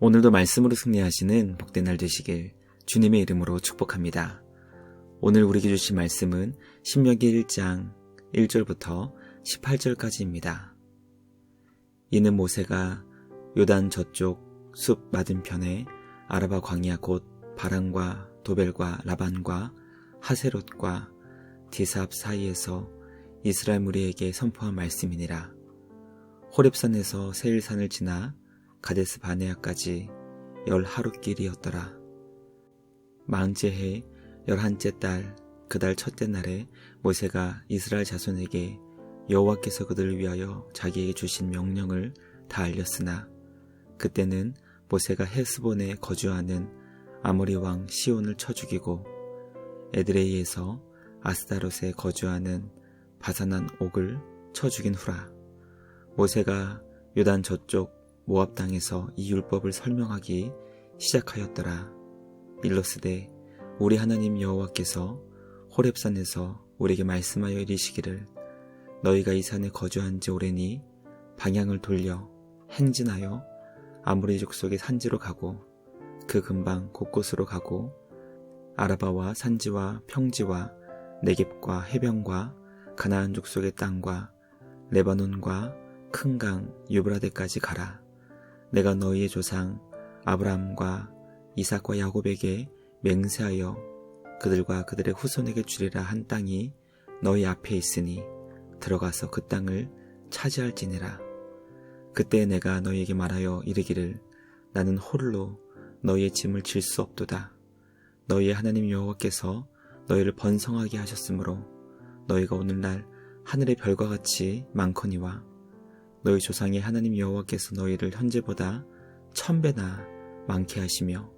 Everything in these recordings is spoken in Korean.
오늘도 말씀으로 승리하시는 복된 날 되시길 주님의 이름으로 축복합니다. 오늘 우리에게 주신 말씀은 신명기 1장 1절부터 18절까지입니다. 이는 모세가 요단 저쪽 숲 맞은편에 아라바 광야 곧 바람과 도벨과 라반과 하세롯과 디삽 사이에서 이스라엘 무리에게 선포한 말씀이니라. 호렙산에서 세일산을 지나 가데스 바네아까지 열 하루 길이었더라. 마흔째 해 열한째 달 그 달 첫째 날에 모세가 이스라엘 자손에게 여호와께서 그들을 위하여 자기에게 주신 명령을 다 알렸으나 그때는 모세가 헤스본에 거주하는 아모리 왕 시온을 쳐 죽이고 에드레이에서 아스다롯에 거주하는 바사난 옥을 쳐 죽인 후라 모세가 요단 저쪽 모압 땅에서 이 율법을 설명하기 시작하였더라. 일러스되 우리 하나님 여호와께서 호렙산에서 우리에게 말씀하여 이르시기를 너희가 이 산에 거주한 지 오래니 방향을 돌려 행진하여 아무리 족속의 산지로 가고 그 근방 곳곳으로 가고 아라바와 산지와 평지와 내겝과 해변과 가나안 족속의 땅과 레바논과 큰 강 유브라데까지 가라. 내가 너희의 조상 아브라함과 이삭과 야곱에게 맹세하여 그들과 그들의 후손에게 주리라 한 땅이 너희 앞에 있으니 들어가서 그 땅을 차지할지니라. 그때 내가 너희에게 말하여 이르기를 나는 홀로 너희의 짐을 질 수 없도다. 너희의 하나님 여호와께서 너희를 번성하게 하셨으므로 너희가 오늘날 하늘의 별과 같이 많거니와 너희 조상의 하나님 여호와께서 너희를 현재보다 천배나 많게 하시며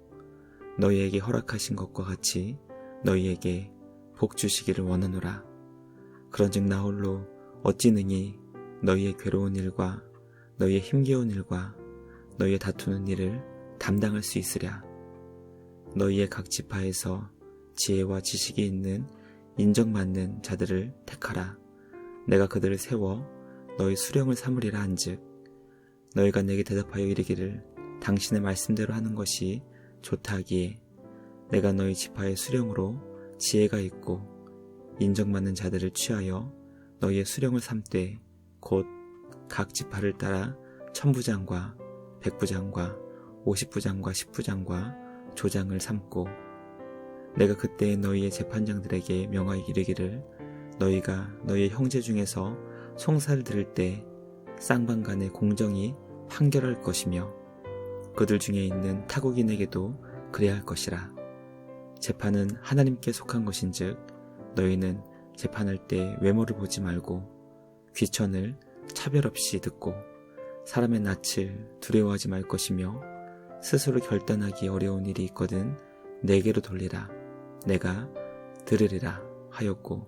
너희에게 허락하신 것과 같이 너희에게 복 주시기를 원하노라. 그런즉 나 홀로 어찌 능히 너희의 괴로운 일과 너희의 힘겨운 일과 너희의 다투는 일을 담당할 수 있으랴. 너희의 각 지파에서 지혜와 지식이 있는 인정받는 자들을 택하라. 내가 그들을 세워 너희 수령을 삼으리라 한즉 너희가 내게 대답하여 이르기를 당신의 말씀대로 하는 것이 좋다 하기에 내가 너희 지파의 수령으로 지혜가 있고 인정받는 자들을 취하여 너희의 수령을 삼되 곧 각 지파를 따라 천부장과 백부장과 오십부장과 십부장과 조장을 삼고 내가 그때 너희의 재판장들에게 명하여 이르기를 너희가 너희의 형제 중에서 송사를 들을 때 쌍방 간의 공정이 판결할 것이며 그들 중에 있는 타국인에게도 그래야 할 것이라. 재판은 하나님께 속한 것인즉 너희는 재판할 때 외모를 보지 말고 귀천을 차별 없이 듣고 사람의 낯을 두려워하지 말 것이며 스스로 결단하기 어려운 일이 있거든 내게로 돌리라. 내가 들으리라 하였고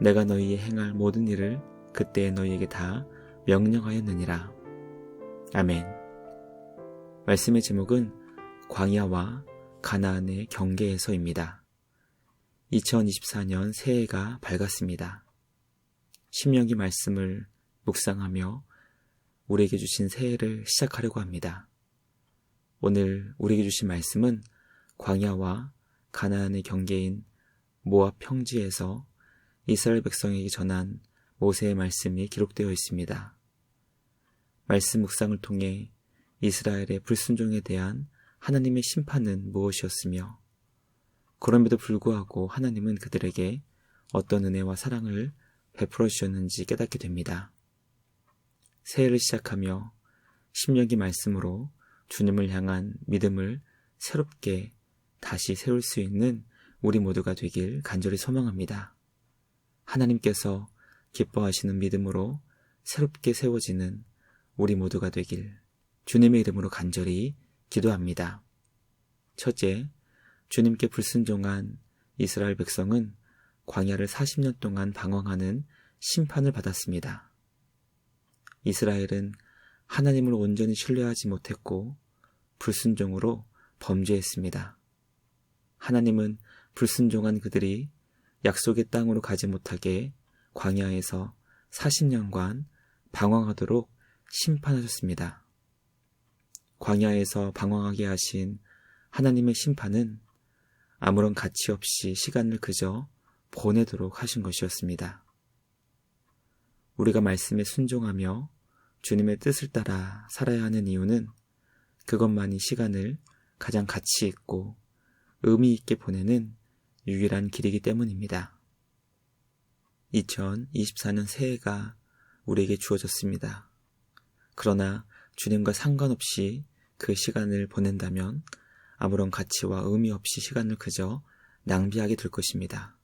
내가 너희의 행할 모든 일을 그때 너희에게 다 명령하였느니라. 아멘. 말씀의 제목은 광야와 가나안의 경계에서입니다. 2024년 새해가 밝았습니다. 신명기 말씀을 묵상하며 우리에게 주신 새해를 시작하려고 합니다. 오늘 우리에게 주신 말씀은 광야와 가나안의 경계인 모압 평지에서 이스라엘 백성에게 전한 모세의 말씀이 기록되어 있습니다. 말씀 묵상을 통해 이스라엘의 불순종에 대한 하나님의 심판은 무엇이었으며 그럼에도 불구하고 하나님은 그들에게 어떤 은혜와 사랑을 베풀어 주셨는지 깨닫게 됩니다. 새해를 시작하며 심령기 말씀으로 주님을 향한 믿음을 새롭게 다시 세울 수 있는 우리 모두가 되길 간절히 소망합니다. 하나님께서 기뻐하시는 믿음으로 새롭게 세워지는 우리 모두가 되길 주님의 이름으로 간절히 기도합니다. 첫째, 주님께 불순종한 이스라엘 백성은 광야를 40년 동안 방황하는 심판을 받았습니다. 이스라엘은 하나님을 온전히 신뢰하지 못했고 불순종으로 범죄했습니다. 하나님은 불순종한 그들이 약속의 땅으로 가지 못하게 광야에서 40년간 방황하도록 심판하셨습니다. 광야에서 방황하게 하신 하나님의 심판은 아무런 가치 없이 시간을 그저 보내도록 하신 것이었습니다. 우리가 말씀에 순종하며 주님의 뜻을 따라 살아야 하는 이유는 그것만이 시간을 가장 가치 있고 의미 있게 보내는 유일한 길이기 때문입니다. 2024년 새해가 우리에게 주어졌습니다. 그러나 주님과 상관없이 그 시간을 보낸다면 아무런 가치와 의미 없이 시간을 그저 낭비하게 될 것입니다.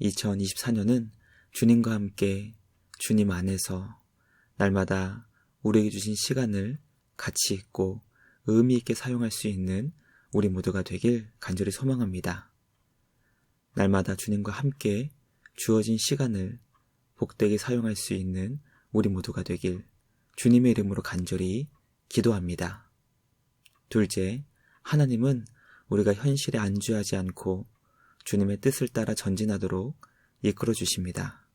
2024년은 주님과 함께 주님 안에서 날마다 우리에게 주신 시간을 가치 있고 의미 있게 사용할 수 있는 우리 모두가 되길 간절히 소망합니다. 날마다 주님과 함께 주어진 시간을 복되게 사용할 수 있는 우리 모두가 되길 주님의 이름으로 간절히 기도합니다. 둘째, 하나님은 우리가 현실에 안주하지 않고 주님의 뜻을 따라 전진하도록 이끌어 주십니다.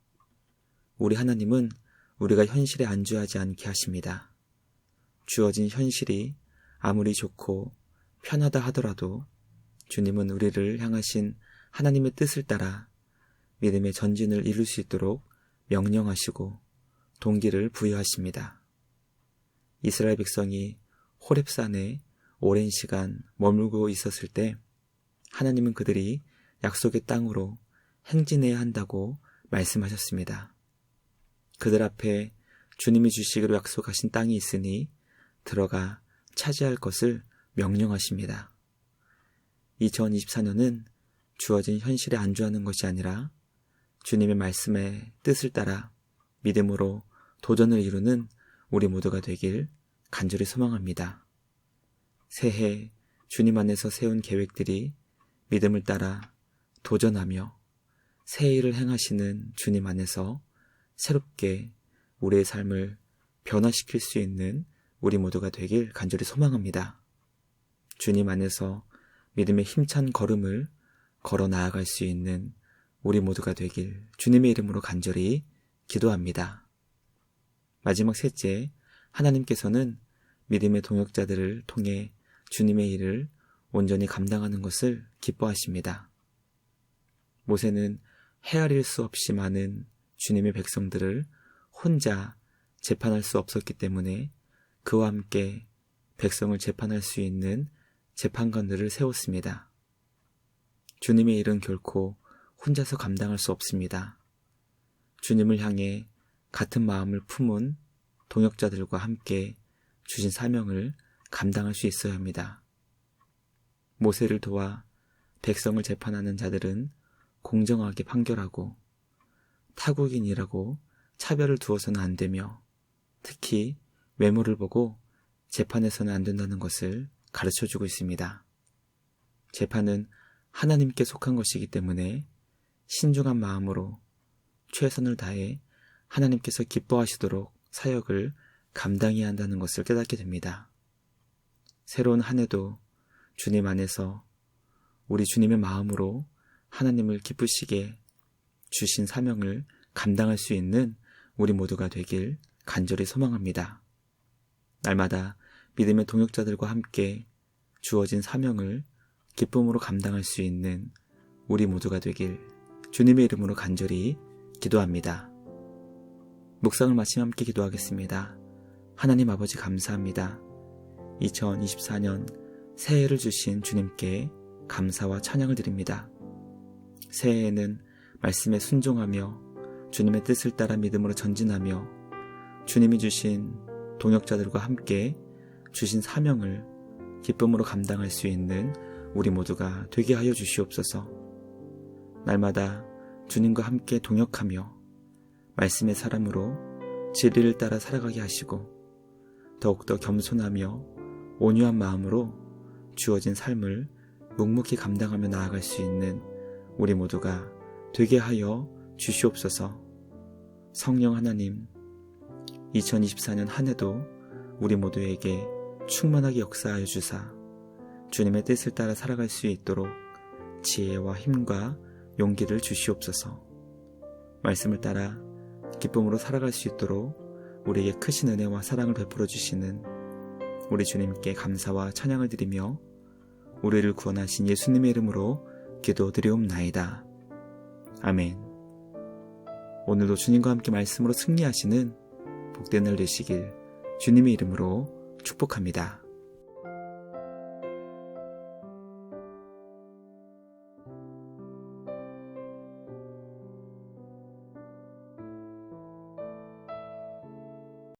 우리 하나님은 우리가 현실에 안주하지 않게 하십니다. 주어진 현실이 아무리 좋고 편하다 하더라도 주님은 우리를 향하신 하나님의 뜻을 따라 믿음의 전진을 이룰 수 있도록 명령하시고 동기를 부여하십니다. 이스라엘 백성이 호렙산에 오랜 시간 머물고 있었을 때 하나님은 그들이 약속의 땅으로 행진해야 한다고 말씀하셨습니다. 그들 앞에 주님이 주시기로 약속하신 땅이 있으니 들어가 차지할 것을 명령하십니다. 2024년은 주어진 현실에 안주하는 것이 아니라 주님의 말씀의 뜻을 따라 믿음으로 도전을 이루는 우리 모두가 되길 간절히 소망합니다. 새해 주님 안에서 세운 계획들이 믿음을 따라 도전하며 새 일을 행하시는 주님 안에서 새롭게 우리의 삶을 변화시킬 수 있는 우리 모두가 되길 간절히 소망합니다. 주님 안에서 믿음의 힘찬 걸음을 걸어 나아갈 수 있는 우리 모두가 되길 주님의 이름으로 간절히 기도합니다. 마지막 셋째, 하나님께서는 믿음의 동역자들을 통해 주님의 일을 온전히 감당하는 것을 기뻐하십니다. 모세는 헤아릴 수 없이 많은 주님의 백성들을 혼자 재판할 수 없었기 때문에 그와 함께 백성을 재판할 수 있는 재판관들을 세웠습니다. 주님의 일은 결코 혼자서 감당할 수 없습니다. 주님을 향해 같은 마음을 품은 동역자들과 함께 주신 사명을 감당할 수 있어야 합니다. 모세를 도와 백성을 재판하는 자들은 공정하게 판결하고 타국인이라고 차별을 두어서는 안 되며 특히 외모를 보고 재판에서는 안 된다는 것을 가르쳐 주고 있습니다. 재판은 하나님께 속한 것이기 때문에 신중한 마음으로 최선을 다해 하나님께서 기뻐하시도록 사역을 감당해야 한다는 것을 깨닫게 됩니다. 새로운 한 해도 주님 안에서 우리 주님의 마음으로 하나님을 기쁘시게 주신 사명을 감당할 수 있는 우리 모두가 되길 간절히 소망합니다. 날마다 믿음의 동역자들과 함께 주어진 사명을 기쁨으로 감당할 수 있는 우리 모두가 되길 주님의 이름으로 간절히 기도합니다. 묵상을 마치며 함께 기도하겠습니다. 하나님 아버지 감사합니다. 2024년 새해를 주신 주님께 감사와 찬양을 드립니다. 새해에는 말씀에 순종하며 주님의 뜻을 따라 믿음으로 전진하며 주님이 주신 동역자들과 함께 주신 사명을 기쁨으로 감당할 수 있는 우리 모두가 되게 하여 주시옵소서. 날마다 주님과 함께 동역하며 말씀의 사람으로 진리를 따라 살아가게 하시고 더욱더 겸손하며 온유한 마음으로 주어진 삶을 묵묵히 감당하며 나아갈 수 있는 우리 모두가 되게 하여 주시옵소서. 성령 하나님, 2024년 한 해도 우리 모두에게 충만하게 역사하여 주사 주님의 뜻을 따라 살아갈 수 있도록 지혜와 힘과 용기를 주시옵소서. 말씀을 따라 기쁨으로 살아갈 수 있도록 우리에게 크신 은혜와 사랑을 베풀어 주시는 우리 주님께 감사와 찬양을 드리며 우리를 구원하신 예수님의 이름으로 기도드리옵나이다. 아멘. 오늘도 주님과 함께 말씀으로 승리하시는 복된 날 되시길 주님의 이름으로 축복합니다.